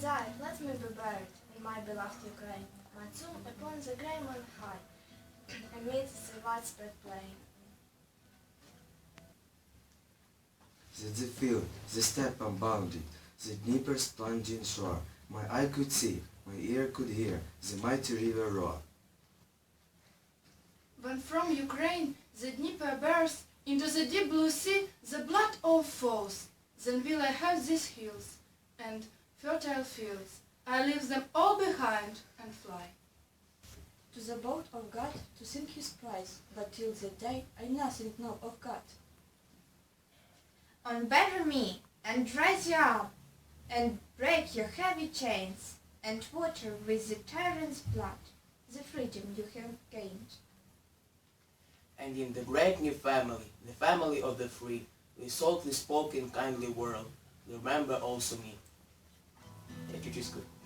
died, let me be buried in my beloved Ukraine, my tomb upon the grey mountain high, amid the widespread plain. The, the field, the steppe unbounded, the Dnieper's plunging shore, my eye could see, my ear could hear, the mighty river roar. When from Ukraine the Dnieper bursts into the deep blue sea the blood of foes, then will I have these hills and fertile fields. I leave them all behind and fly. To the boat of God to sing his praise, but till that day I nothing know of God. Unbarrow me, and rise you up, and break your heavy chains, and water with the tyrant's blood the freedom you have gained. And in the great new family, the family of the free, the softly spoken kindly world, remember also me. You, Chisco.